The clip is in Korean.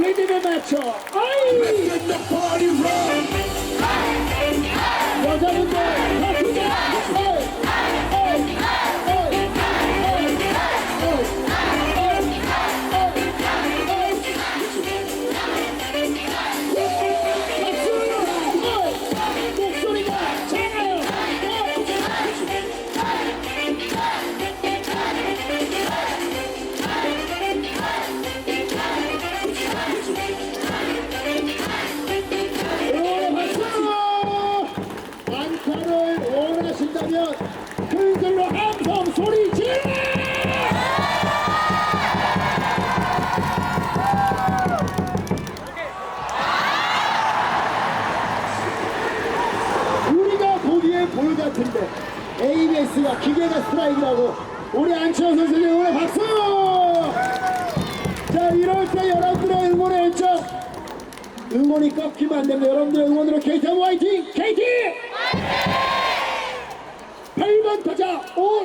리듬에 맞춰 아이 여자 원하신다면 큰 소리로 함성 소리 질러! 우리가 보기엔 볼 같은데 ABS가 기계가 스트라이크라고 우리 안치원 선수님 응원의 박수! 자 이럴 때 여러분들의 응원의 열정 응원이 꺾이면 안 됩니다. 여러분들의 응원으로 KT 한번 화이팅! KT! Oh,